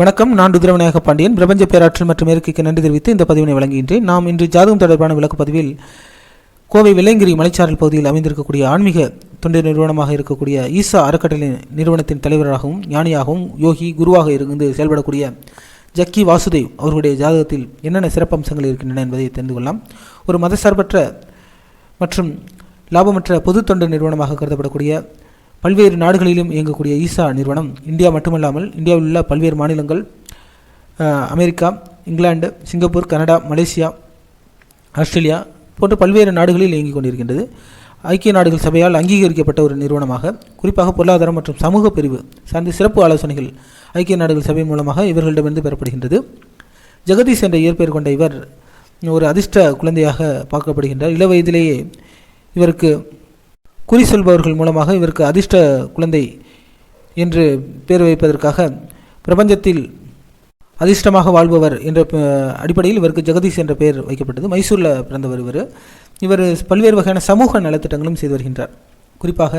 வணக்கம் நான் ருத்ரவிநாயக பாண்டியன். பிரபஞ்ச பேராற்றல் மற்றும் இயற்கைக்கு நன்றி தெரிவித்து இந்த பதிவினை வழங்குகின்றேன். நாம் இன்று ஜாதகம் தொடர்பான விளக்கு பதிவில் கோவை வெள்ளையங்கிரி மலைச்சாரல் பகுதியில் அமைந்திருக்கக்கூடிய ஆன்மீக தொண்டு நிறுவனமாக இருக்கக்கூடிய ஈசா அறக்கட்டளை நிறுவனத்தின் தலைவராகவும் ஞானியாகவும் யோகி குருவாக இருந்து செயல்படக்கூடிய ஜக்கி வாசுதேவ் அவர்களுடைய ஜாதகத்தில் என்னென்ன சிறப்பம்சங்கள் இருக்கின்றன என்பதை தெரிந்து கொள்ளலாம். ஒரு மதசார்பற்ற மற்றும் லாபமற்ற பொது தொண்டு நிறுவனமாக கருதப்படக்கூடிய பல்வேறு நாடுகளிலும் இயங்கக்கூடிய ஈசா நிறுவனம் இந்தியா மட்டுமல்லாமல் இந்தியாவில் உள்ள பல்வேறு மாநிலங்கள் America England Singapore Canada Malaysia Australia போன்ற பல்வேறு நாடுகளில் இயங்கிக் கொண்டிருக்கின்றது. ஐக்கிய நாடுகள் சபையால் அங்கீகரிக்கப்பட்ட ஒரு நிறுவனமாக குறிப்பாக பொருளாதாரம் மற்றும் சமூக பிரிவு சார்ந்த சிறப்பு ஆலோசனைகள் ஐக்கிய நாடுகள் சபை மூலமாக இவர்களிடமிருந்து பெறப்படுகின்றது. ஜெகதீஷ் என்ற இயற்பெயர் கொண்ட இவர் ஒரு அதிர்ஷ்ட குழந்தையாக பார்க்கப்படுகின்றார். இள வயதிலேயே இவருக்கு குறி சொல்பவர்கள் மூலமாக இவருக்கு அதிர்ஷ்ட குழந்தை என்று பேர் வைப்பதற்காக பிரபஞ்சத்தில் அதிர்ஷ்டமாக வாழ்பவர் என்ற அடிப்படையில் இவருக்கு ஜெகதீஷ் என்ற பெயர் வைக்கப்பட்டது. மைசூரில் பிறந்தவர் இவர். இவர் பல்வேறு வகையான சமூக நலத்திட்டங்களும் செய்து வருகின்றார். குறிப்பாக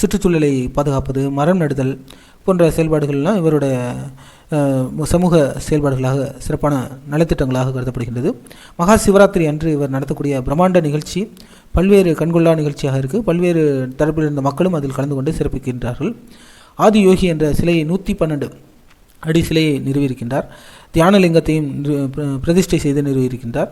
சுற்றுச்சூழலை பாதுகாப்பது மரம் நடுதல் போன்ற செயல்பாடுகள்லாம் இவருடைய சமூக செயல்பாடுகளாக சிறப்பான நலத்திட்டங்களாக கருதப்படுகின்றது. மகா சிவராத்திரி அன்று இவர் நடத்தக்கூடிய பிரம்மாண்ட நிகழ்ச்சி பல்வேறு கண்கொள்ளா நிகழ்ச்சியாக இருக்குது பல்வேறு தரப்பில் இருந்த மக்களும் அதில் கலந்து கொண்டு சிறப்பிக்கின்றார்கள். ஆதி யோகி என்ற சிலையை நூற்றி பன்னெண்டு அடி சிலையை நிறுவியிருக்கின்றார். தியானலிங்கத்தையும் பிர- பிரதிஷ்டை செய்து நிறுவியிருக்கின்றார்.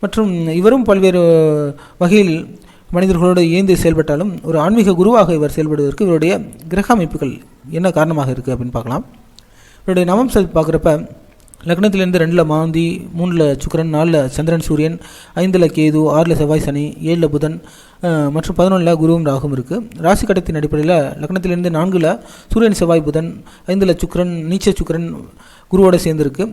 மற்றும் இவரும் பல்வேறு வகையில் மனிதர்களோடு இயந்து செயல்பட்டாலும் ஒரு ஆன்மீக குருவாக இவர் செயல்படுவதற்கு இவருடைய கிரக அமைப்புகள் என்ன காரணமாக இருக்குது அப்படின்னு பார்க்கலாம். இவருடைய நவம்சல் பார்க்குறப்ப லக்னத்திலேருந்து ரெண்டில் மாந்தி மூணில் சுக்கரன் நாலில் சந்திரன் சூரியன் ஐந்தில் கேது ஆறில் செவ்வாய் சனி ஏழில் புதன் மற்றும் பதினொன்றில் குருவும் ராகும் இருக்குது ராசி கட்டத்தின் அடிப்படையில் லக்னத்திலேருந்து நான்கில் சூரியன் செவ்வாய் புதன் ஐந்தில் சுக்கரன் நீச்ச சுக்கரன் குருவோடு சேர்ந்துருக்கு.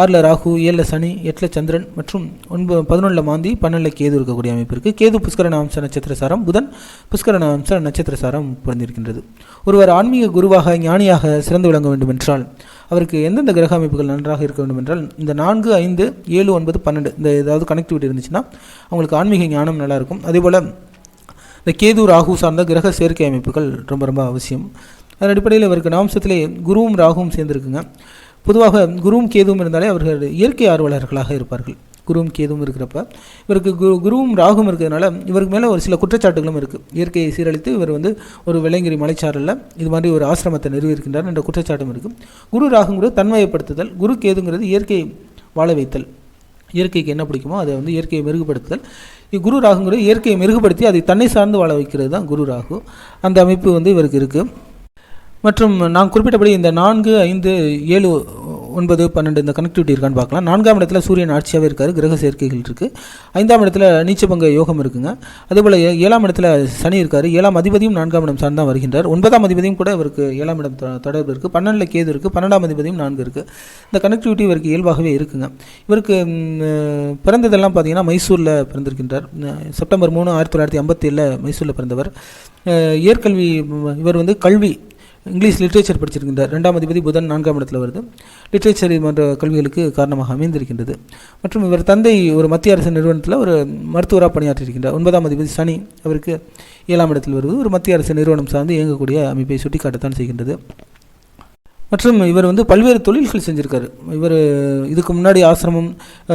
ஆறில் ராகு ஏழில் சனி எட்டில் சந்திரன் மற்றும் ஒன்பது பதினொன்றில் மாந்தி பன்னெண்டில் கேது இருக்கக்கூடிய அமைப்பு இருக்குது கேது புஷ்கரண அம்ச நட்சத்திர சாரம் புதன் புஷ்கரண அம்ச நட்சத்திர சாரம் பிறந்திருக்கின்றது. ஒருவர் ஆன்மீக குருவாக ஞானியாக சிறந்து விளங்க வேண்டும் என்றால் அவருக்கு எந்தெந்த கிரக அமைப்புகள் நன்றாக இருக்க வேண்டும் என்றால் இந்த நான்கு ஐந்து ஏழு ஒன்பது பன்னெண்டு இந்த ஏதாவது கனெக்டிவிட்டி இருந்துச்சுன்னா அவங்களுக்கு ஆன்மீக ஞானம் நல்லாயிருக்கும் அதேபோல் அதே போல் இந்த கேது ராகு சார்ந்த கிரக சேர்க்கை அமைப்புகள் ரொம்ப ரொம்ப அவசியம். அதன் அடிப்படையில் இவருக்கு நாம்சத்திலே குருவும் ராகுவும் சேர்ந்துருக்குங்க. பொதுவாக குருவும் கேதுவும் இருந்தாலே அவர்கள் இயற்கை ஆர்வலர்களாக இருப்பார்கள். குருவும் கேதுவும் இருக்கிறப்ப இவருக்கு குரு குருவும் ராகும் இருக்கிறதுனால இவருக்கு மேலே ஒரு சில குற்றச்சாட்டுகளும் இருக்குது இயற்கையை சீரழித்து இவர் வந்து ஒரு வெள்ளைங்கிரி மலைச்சாரலில் இது மாதிரி ஒரு ஆசிரமத்தை நிறுவியிருக்கின்றார் என்ற குற்றச்சாட்டும் இருக்குது குரு ராகுங்கிறது தன்மையப்படுத்துதல் குரு கேதுங்கிறது இயற்கையை வாழ வைத்தல். இயற்கைக்கு என்ன பிடிக்குமோ அதை வந்து இயற்கையை மெருகுபடுத்துதல். குரு ராகுங்கிறது இயற்கையை மெருகுபடுத்தி அதை தன்னை சார்ந்து வாழ வைக்கிறது தான் குரு ராகு. அந்த அமைப்பு வந்து இவருக்கு இருக்குது மற்றும் நான் குறிப்பிட்டபடி இந்த நான்கு ஐந்து ஏழு ஒன்பது பன்னெண்டு இந்த கனெக்டிவிட்டி இருக்கான்னு பார்க்கலாம். நான்காம் இடத்துல சூரியன் ஆட்சியாகவே இருக்கார் கிரக சேர்க்கைகள் இருக்குது ஐந்தாம் இடத்துல நீச்சபங்க யோகம் இருக்குங்க. அதேபோல் ஏழாம் இடத்துல சனி இருக்கார். ஏழாம் அதிபதியும் நான்காம் இடம் சார்ந்தான் வருகின்றார். ஒன்பதாம் அதிபதியும் கூட இவருக்கு ஏழாம் இடம் தொடர்பு இருக்குது பன்னெண்டில் கேது இருக்குது பன்னெண்டாம் அதிபதியும் நான்கு இருக்குது இந்த கனெக்டிவிட்டி இவருக்கு இயல்பாகவே இருக்குங்க. இவருக்கு பிறந்ததெல்லாம் பார்த்தீங்கன்னா மைசூரில் பிறந்திருக்கின்றார். செப்டம்பர் மூணு ஆயிரத்தி தொள்ளாயிரத்தி ஐம்பத்தி ஏழில் மைசூரில் பிறந்தவர். இயற்கல்வி இவர் வந்து கல்வி இங்கிலீஷ் லிட்ரேச்சர் படிச்சிருக்கின்றார். ரெண்டாம் அதிபதி புதன் நான்காம் இடத்தில் வருது. லிட்ரேச்சர் போன்ற கல்விகளுக்கு காரணமாக அமைந்திருக்கின்றது. மற்றும் இவர் தந்தை ஒரு மத்திய அரசு நிறுவனத்தில் ஒரு மருத்துவராக பணியாற்றியிருக்கின்றார். ஒன்பதாம் அதிபதி சனி அவருக்கு ஏழாம் இடத்தில் வருவது ஒரு மத்திய அரசு நிறுவனம் சார்ந்து இயங்கக்கூடிய அமைப்பை சுட்டிக்காட்டத்தான் செய்கின்றது. மற்றும் இவர் வந்து பல்வேறு தொழில்கள் செஞ்சுருக்காரு. இவர் இதுக்கு முன்னாடி ஆசிரமம்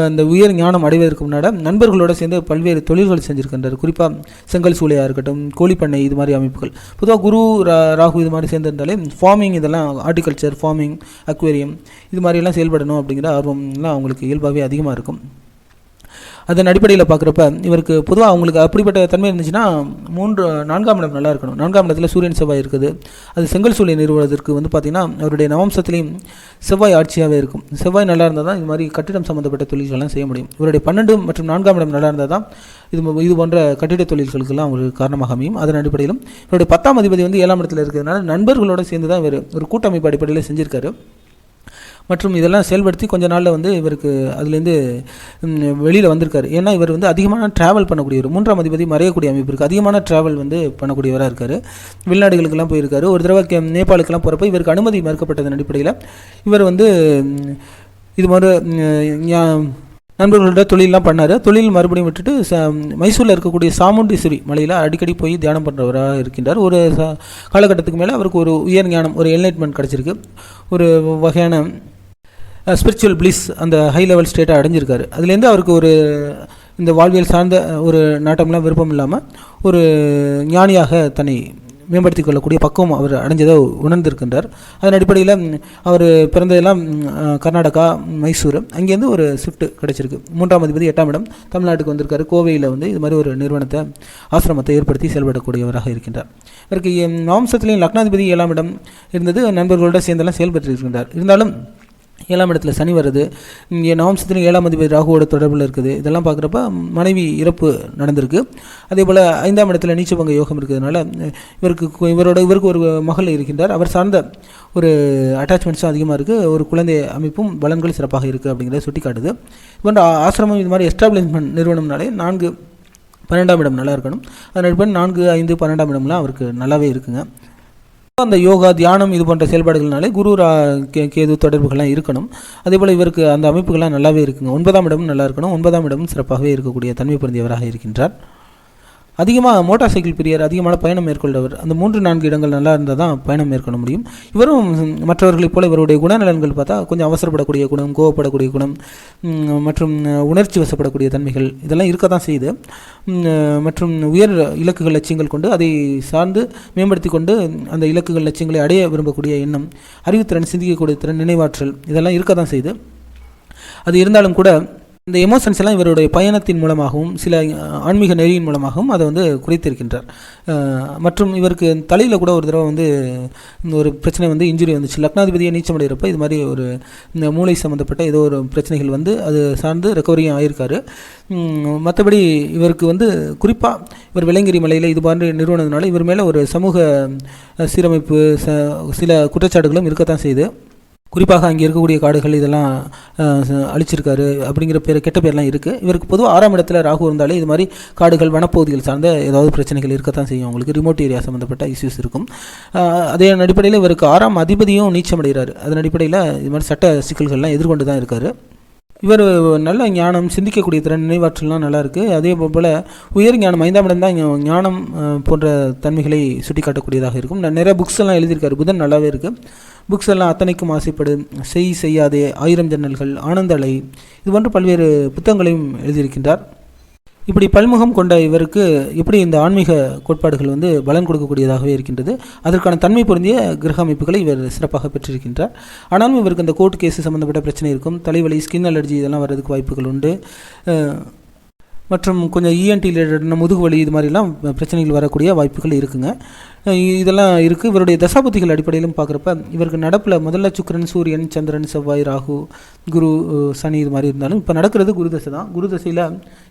இந்த உயர் ஞானம் அடைவதற்கு முன்னாடி நண்பர்களோடு சேர்ந்து பல்வேறு தொழில்கள் செஞ்சுருக்கின்றார். குறிப்பாக செங்கல் சூளையாக இருக்கட்டும் கோழிப்பண்ணை இது மாதிரி அமைப்புகள். பொதுவாக குரு ரா- ராகு இது மாதிரி சேர்ந்திருந்தாலே ஃபார்மிங் இதெல்லாம் ஹார்டிகல்ச்சர் ஃபார்மிங் அக்வேரியம் இது மாதிரியெல்லாம் செயல்படணும் அப்படிங்கிற ஆர்வம்லாம் அவங்களுக்கு இயல்பாகவே அதிகமாக இருக்கும். அதன் அடிப்படையில் பார்க்குறப்ப இவருக்கு பொதுவாக அவங்களுக்கு அப்படிப்பட்ட தன்மை இருந்துச்சுன்னா மூன்று நான்காம் இடம் நல்லா இருக்கணும். நான்காம் இடத்துல சூரியன் செவ்வாய் இருக்குது. அது செங்கல் சூளை நிறுவனத்திற்கு வந்து பார்த்திங்கன்னா அவருடைய நவம்சத்திலையும் செவ்வாய் ஆட்சியாகவே இருக்கும். செவ்வாய் நல்லா இருந்தால் தான் இது மாதிரி கட்டிடம் சம்மந்தப்பட்ட தொழில்கள்லாம் செய்ய முடியும். இவருடைய பன்னெண்டு மற்றும் நான்காம் இடம் நல்லா இருந்தால் தான் இது இது போன்ற கட்டிட தொழில்களுக்கெல்லாம் ஒரு காரணமாக அமையும். அதன் அடிப்படையிலும் இவருடைய பத்தாம் அதிபதி வந்து ஏழாம் இடத்துல இருக்கிறதுனால நண்பர்களோடு சேர்ந்து தான் இவர் ஒரு கூட்டமைப்பு அடிப்படையில் செஞ்சிருக்காரு. மற்றும் இதெல்லாம் செயல்படுத்தி கொஞ்ச நாளில் வந்து இவருக்கு அதுலேருந்து வெளியில் வந்திருக்காரு. ஏன்னா இவர் வந்து அதிகமான ட்ராவல் பண்ணக்கூடியவர். மூன்றாம் அதிபதி மறையக்கூடிய அமைப்பு இருக்குது அதிகமான ட்ராவல் வந்து பண்ணக்கூடியவராக இருக்கார். வெளிநாடுகளுக்கெல்லாம் போயிருக்காரு. ஒரு தடவை நேபாளுக்கெல்லாம் போகிறப்ப இவருக்கு அனுமதி மறுக்கப்பட்டதன் அடிப்படையில் இவர் வந்து இது மாதிரி நண்பர்களோட தொழிலெலாம் பண்ணார். தொழில் மறுபடியும் விட்டுட்டு ச மைசூரில் இருக்கக்கூடிய சாமுண்டீஸ்வரி மலையில் அடிக்கடி போய் தியானம் பண்ணுறவராக இருக்கின்றார். ஒரு ச- காலகட்டத்துக்கு மேலே அவருக்கு ஒரு உயர் ஞானம் ஒரு என்லைட்மெண்ட் கிடச்சிருக்கு. ஒரு வகையான ஸ்பிரிச்சுவல் பிளிஸ் அந்த ஹை லெவல் ஸ்டேட்டை அடைஞ்சிருக்காரு. அதுலேருந்து அவருக்கு ஒரு இந்த வாழ்வியல் சார்ந்த ஒரு நாட்டம்லாம் விருப்பம் இல்லாமல் ஒரு ஞானியாக தன்னை மேம்படுத்திக் கொள்ளக்கூடிய பக்குவம் அவர் அடைஞ்சதை உணர்ந்திருக்கின்றார். அதன் அடிப்படையில் அவர் பிறந்ததெல்லாம் கர்நாடகா மைசூர். அங்கேருந்து ஒரு ஷிஃப்ட் கிடச்சிருக்கு. மூன்றாம் அதிபதி எட்டாம் இடம் தமிழ்நாட்டுக்கு வந்திருக்காரு. கோவையில் வந்து இது மாதிரி ஒரு நிறுவனத்தை ஆசிரமத்தை ஏற்படுத்தி செயல்படக்கூடியவராக இருக்கின்றார். இவருக்கு எம், மாம்சத்திலையும் லக்னாதிபதி ஏழாம் இடம் இருந்தது. நண்பர்களோட சேர்ந்தெல்லாம் செயல்பட்டு இருக்கின்றார். இருந்தாலும் ஏழாம் இடத்துல சனி வருது இங்கே நவம்சத்திலும் ஏழாம் அதிபதி ராகுவோட தொடர்பில் இருக்குது. இதெல்லாம் பார்க்குறப்ப மனைவி இறப்பு நடந்திருக்கு. அதே போல் ஐந்தாம் இடத்துல நீச்சபங்க யோகம் இருக்கிறதுனால இவருக்கு இவரோட இவருக்கு ஒரு மகள் இருக்கின்றார். அவர் சார்ந்த ஒரு அட்டாச்மெண்ட்ஸும் அதிகமாக இருக்குது ஒரு குழந்தை அமைப்பும் பலன்கள் சிறப்பாக இருக்குது அப்படிங்கிறத சுட்டி காட்டுது இவன் ஆசிரமம் இது மாதிரி எஸ்டாப்ளிஷ்மெண்ட் நிறுவனம்னாலே நான்கு பன்னெண்டாம் இடம் நல்லா இருக்கணும். அதன் அடிப்படையில் நான்கு ஐந்து பன்னெண்டாம் இடம்லாம் அவருக்கு நல்லாவே இருக்குங்க. அந்த யோகா தியானம் இது போன்ற செயல்பாடுகள்னாலே குரு ரா கே கேது தொடர்புகள்லாம் இருக்கணும். அதே போல் இவருக்கு அந்த அமைப்புகள்லாம் நல்லாவே இருக்குங்க. ஒன்பதாம் இடமும் நல்லா இருக்கணும். ஒன்பதாம் இடமும் சிறப்பாகவே இருக்கக்கூடிய தன்மை பொருந்தியவராக இருக்கின்றார். அதிகமாக மோட்டார் சைக்கிள் பிரியர் அதிகமான பயணம் மேற்கொண்டவர். அந்த மூன்று நான்கு இடங்கள் நல்லா இருந்தால் தான் பயணம் மேற்கொள்ள முடியும். இவரும் மற்றவர்களைப் போல இவருடைய குணநலன்கள் பார்த்தா கொஞ்சம் அவசரப்படக்கூடிய குணம் கோவப்படக்கூடிய குணம் மற்றும் உணர்ச்சி வசப்படக்கூடிய தன்மைகள் இதெல்லாம் இருக்க தான் செய்யுது மற்றும் உயர் இலக்குகள் லட்சியங்கள் கொண்டு அதை சார்ந்து மேம்படுத்தி கொண்டு அந்த இலக்குகள் லட்சியங்களை அடைய விரும்பக்கூடிய எண்ணம் அறிவுத்திறன் சிந்திக்கக்கூடிய திறன் நினைவாற்றல் இதெல்லாம் இருக்க தான் செய்யுது. அது இருந்தாலும் கூட இந்த எமோஷன்ஸ் எல்லாம் இவருடைய பயணத்தின் மூலமாகவும் சில ஆன்மீக நெறியின் மூலமாகவும் அதை வந்து குறைத்திருக்கின்றார். மற்றும் இவருக்கு தலையில் கூட ஒரு தடவை வந்து இந்த ஒரு பிரச்சனை வந்து இன்ஜுரி வந்துச்சு. லக்னாதிபதியை நீச்சமடைகிறப்ப இது மாதிரி ஒரு இந்த மூளை சம்மந்தப்பட்ட ஏதோ ஒரு பிரச்சனைகள் வந்து அது சார்ந்து ரெக்கவரியும் ஆயிருக்காரு. மற்றபடி இவருக்கு வந்து குறிப்பாக இவர் விலங்கிரி மலையில் இது மாதிரி நிறுவனத்தினால இவர் மேலே ஒரு சமூக சீரமைப்பு ச சில குற்றச்சாட்டுகளும் இருக்கத்தான் செய்யுது குறிப்பாக அங்கே இருக்கக்கூடிய காடுகள் இதெல்லாம் அழிச்சிருக்காரு அப்படிங்கிற பேர் கெட்ட பேர்லாம் இருக்குது இவருக்கு பொதுவாக ஆறாம் இடத்துல ராகு இருந்தாலே இது மாதிரி காடுகள் வனப்பகுதிகள் சார்ந்த ஏதாவது பிரச்சனைகள் இருக்கத்தான் செய்யும். அவங்களுக்கு ரிமோட் ஏரியா சம்மந்தப்பட்ட இஷ்யூஸ் இருக்கும். அதே அடிப்படையில் இவருக்கு ஆறாம் அதிபதியும் நீச்சமடைகிறார். அதன் அடிப்படையில் இது மாதிரி சட்ட சிக்கல்கள்லாம் எதிர்கொண்டு தான் இருக்கார். இவர் நல்ல ஞானம் சிந்திக்கக்கூடிய திறன் நினைவாற்றல்லாம் நல்லாயிருக்கு அதே போல் உயர் ஞானம் ஐந்தாம் இடம் தான் ஞானம் போன்ற தன்மைகளை சுட்டி காட்டக்கூடியதாக இருக்கும் நிறைய புக்ஸ் எல்லாம் எழுதியிருக்காரு. புதன் நல்லாவே இருக்குது புக்ஸ் எல்லாம் அத்தனைக்கும் ஆசைப்படு செய் செய்யாதே ஆயிரம் ஜன்னல்கள் ஆனந்தலை இது போன்ற பல்வேறு புத்தகங்களையும் எழுதியிருக்கின்றார். இப்படி பல்முகம் கொண்ட இவருக்கு எப்படி இந்த ஆன்மீக கோட்பாடுகள் வந்து பலன் கொடுக்கக்கூடியதாகவே இருக்கின்றது அதற்கான தன்மை பொருந்திய கிரக அமைப்புகளை இவர் சிறப்பாக பெற்றிருக்கின்றார். ஆனாலும் இவருக்கு இந்த கோர்ட் கேஸ் சம்மந்தப்பட்ட பிரச்சனை இருக்கும் தலைவலி ஸ்கின் அலர்ஜி இதெல்லாம் வர்றதுக்கு வாய்ப்புகள் உண்டு. மற்றும் கொஞ்சம் இஎன்டி ரிலேட்டடான முதுகு வலி இது மாதிரிலாம் பிரச்சனைகள் வரக்கூடிய வாய்ப்புகள் இருக்குங்க. இதெல்லாம் இருக்குது இவருடைய தசாபதிகள் அடிப்படையிலும் பார்க்குறப்ப இவருக்கு நடப்பில் முதல்ல சுக்கரன் சூரியன் சந்திரன் செவ்வாய் ராகு குரு சனி இது மாதிரி இருந்தாலும் இப்போ நடக்கிறது குரு தசை தான். குரு தசையில்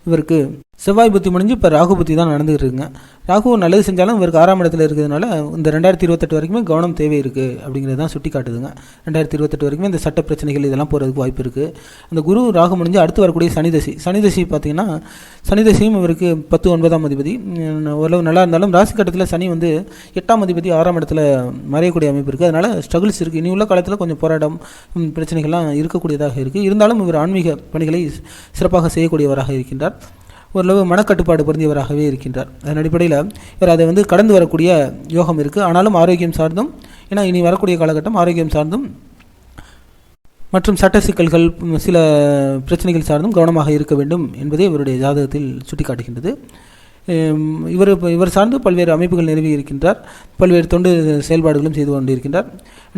இவருக்கு செவ்வாய் புத்தி முடிஞ்சு இப்போ ராகு புத்தி தான் நடந்துகிட்டு இருக்குங்க ராகு நல்லது செஞ்சாலும் இவருக்கு ஆறாம் இடத்துல இருக்கிறதுனால இந்த ரெண்டாயிரத்தி இருபத்தெட்டு வரைக்குமே கவனம் தேவை இருக்குது அப்படிங்கிறது தான் சுட்டி காட்டுதுங்க ரெண்டாயிரத்தி இருபத்தெட்டு வரைக்குமே இந்த சட்ட பிரச்சனைகள் இதெல்லாம் போகிறதுக்கு வாய்ப்பு இருக்குது அந்த குரு ராகு முடிஞ்சு அடுத்து வரக்கூடிய சனிதசி சனிதசி பார்த்தீங்கன்னா சனிதசியும் இவருக்கு பத்து ஒன்பதாம் அதிபதி. ஓரளவு நல்லா இருந்தாலும் ராசி கட்டத்தில் சனி வந்து எட்டாம் அதிபதி ஆறாம் இடத்துல மறையக்கூடிய அமைப்பு இருக்குது அதனால் ஸ்ட்ரகிள்ஸ் இருக்குது இனி உள்ள காலத்தில் கொஞ்சம் போராட்டம் பிரச்சனைகள்லாம் இருக்கக்கூடியதாக இருக்குது இருந்தாலும் இவர் ஆன்மீக பணிகளை சிறப்பாக செய்யக்கூடியவராக இருக்கின்றார். ஓரளவு மனக்கட்டுப்பாடு பொருந்தியவராகவே இருக்கின்றார். அதன் அடிப்படையில் இவர் அதை வந்து கடந்து வரக்கூடிய யோகம் இருக்குது ஆனாலும் ஆரோக்கியம் சார்ந்தும் ஏன்னா இனி வரக்கூடிய காலகட்டம் ஆரோக்கியம் சார்ந்தும் மற்றும் சட்ட சிக்கல்கள் சில பிரச்சனைகள் சார்ந்தும் கவனமாக இருக்க வேண்டும் என்பதே இவருடைய ஜாதகத்தில் சுட்டிக்காட்டுகின்றது. இவர் இவர் சார்ந்து பல்வேறு அமைப்புகள் நிறுவி இருக்கின்றார். பல்வேறு தொண்டு செயல்பாடுகளும் செய்து கொண்டிருக்கின்றார்.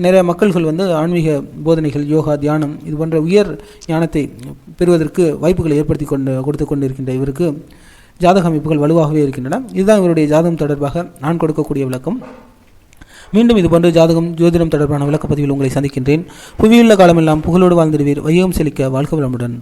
நிறைய மக்கள்கள் வந்து ஆன்மீக போதனைகள் யோகா தியானம் இது போன்ற உயர் ஞானத்தை பெறுவதற்கு வாய்ப்புகளை ஏற்படுத்தி கொண்டு கொடுத்து கொண்டிருக்கின்ற இவருக்கு ஜாதக அமைப்புகள் வலுவாகவே இருக்கின்றன. இதுதான் இவருடைய ஜாதகம் தொடர்பாக நான் கொடுக்கக்கூடிய விளக்கம். மீண்டும் இதுபோன்று ஜாதகம் ஜோதிடம் தொடர்பான விளக்கப்பதிவில் உங்களை சந்திக்கின்றேன். புவியுள்ள காலமெல்லாம் புகழோடு வாழ்ந்திடுவீர். வையகம் செழிக்க வாழ்க வளமுடன்.